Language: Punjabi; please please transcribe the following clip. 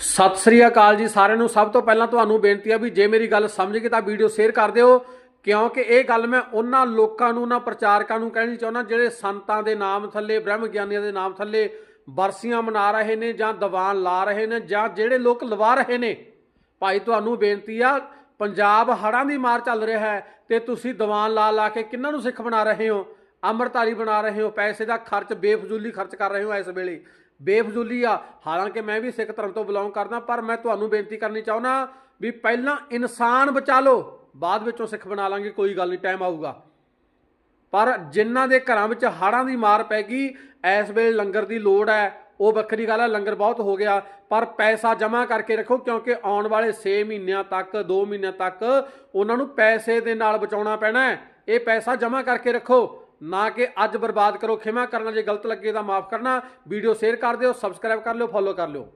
ਸਤਿ ਸ੍ਰੀ ਅਕਾਲ ਜੀ ਸਾਰਿਆਂ ਨੂੰ। ਸਭ ਤੋਂ ਪਹਿਲਾਂ ਤੁਹਾਨੂੰ ਬੇਨਤੀ ਆ ਵੀ ਜੇ ਮੇਰੀ ਗੱਲ ਸਮਝ ਗਏ ਤਾਂ ਵੀਡੀਓ ਸ਼ੇਅਰ ਕਰ ਦਿਓ, ਕਿਉਂਕਿ ਇਹ ਗੱਲ ਮੈਂ ਉਹਨਾਂ ਲੋਕਾਂ ਨੂੰ, ਉਹਨਾਂ ਪ੍ਰਚਾਰਕਾਂ ਨੂੰ ਕਹਿਣੀ ਚਾਹੁੰਦਾ ਜਿਹੜੇ ਸੰਤਾਂ ਦੇ ਨਾਮ ਥੱਲੇ, ਬ੍ਰਹਮ ਗਿਆਨੀਆਂ ਦੇ ਨਾਮ ਥੱਲੇ ਬਰਸੀਆਂ ਮਨਾ ਰਹੇ ਨੇ ਜਾਂ ਦੀਵਾਨ ਲਾ ਰਹੇ ਨੇ ਜਾਂ ਜਿਹੜੇ ਲੋਕ ਲਵਾ ਰਹੇ ਨੇ। ਭਾਈ, ਤੁਹਾਨੂੰ ਬੇਨਤੀ ਆ, ਪੰਜਾਬ ਹੜ੍ਹਾਂ ਦੀ ਮਾਰ ਚੱਲ ਰਿਹਾ ਹੈ ਤੇ ਤੁਸੀਂ ਦੀਵਾਨ ਲਾ ਲਾ ਕੇ ਕਿੰਨਾਂ ਨੂੰ ਸਿੱਖ ਬਣਾ ਰਹੇ ਹੋ? ਅੰਮ੍ਰਿਤਧਾਰੀ ਬਣਾ ਰਹੇ ਹੋ? ਪੈਸੇ ਦਾ ਖਰਚ, ਬੇਫਜ਼ੂਲੀ ਖਰਚ ਕਰ ਰਹੇ ਹੋ ਇਸ ਵੇਲੇ। ਬੇਫਜ਼ੂਲੀ ਆ ਹਾਲਾਂਕਿ ਮੈਂ ਵੀ ਸਿੱਖ ਧਰਮ ਤੋਂ ਬਿਲੋਂਗ ਕਰਦਾ, ਪਰ ਮੈਂ ਤੁਹਾਨੂੰ ਬੇਨਤੀ ਕਰਨੀ ਚਾਹੁੰਦਾ ਵੀ ਪਹਿਲਾਂ ਇਨਸਾਨ ਬਚਾ ਲਓ, ਬਾਅਦ ਵਿੱਚੋਂ ਸਿੱਖ ਬਣਾ ਲਾਂਗੇ, ਕੋਈ ਗੱਲ ਨਹੀਂ ਟਾਈਮ ਆਊਗਾ। ਪਰ ਜਿਨ੍ਹਾਂ ਦੇ ਘਰਾਂ ਵਿੱਚ ਹਾੜਾਂ ਦੀ ਮਾਰ ਪੈ ਗਈ, ਇਸ ਵੇਲੇ ਲੰਗਰ ਦੀ ਲੋੜ ਹੈ, ਉਹ ਵੱਖਰੀ ਗੱਲ ਹੈ, ਲੰਗਰ ਬਹੁਤ ਹੋ ਗਿਆ, ਪਰ ਪੈਸਾ ਜਮ੍ਹਾਂ ਕਰਕੇ ਰੱਖੋ, ਕਿਉਂਕਿ ਆਉਣ ਵਾਲੇ 6 ਮਹੀਨਿਆਂ ਤੱਕ 2 ਮਹੀਨਿਆਂ ਤੱਕ ਉਹਨਾਂ ਨੂੰ ਪੈਸੇ ਦੇ ਨਾਲ ਬਚਾਉਣਾ ਪੈਣਾ ਹੈ। ਇਹ ਪੈਸਾ ਜਮ੍ਹਾਂ ਕਰਕੇ ਰੱਖੋ ਨਾ ਕਿ ਅੱਜ ਬਰਬਾਦ ਕਰੋ, ਖਿਮਾ ਕਰਨਾ ਜੇ ਗਲਤ ਲੱਗੇ ਤਾਂ ਮਾਫ ਕਰਨਾ। ਵੀਡੀਓ ਸ਼ੇਅਰ ਕਰ ਦਿਓ ਸਬਸਕ੍ਰਾਈਬ ਕਰ ਲਿਓ ਫੋਲੋ ਕਰ ਲਿਓ।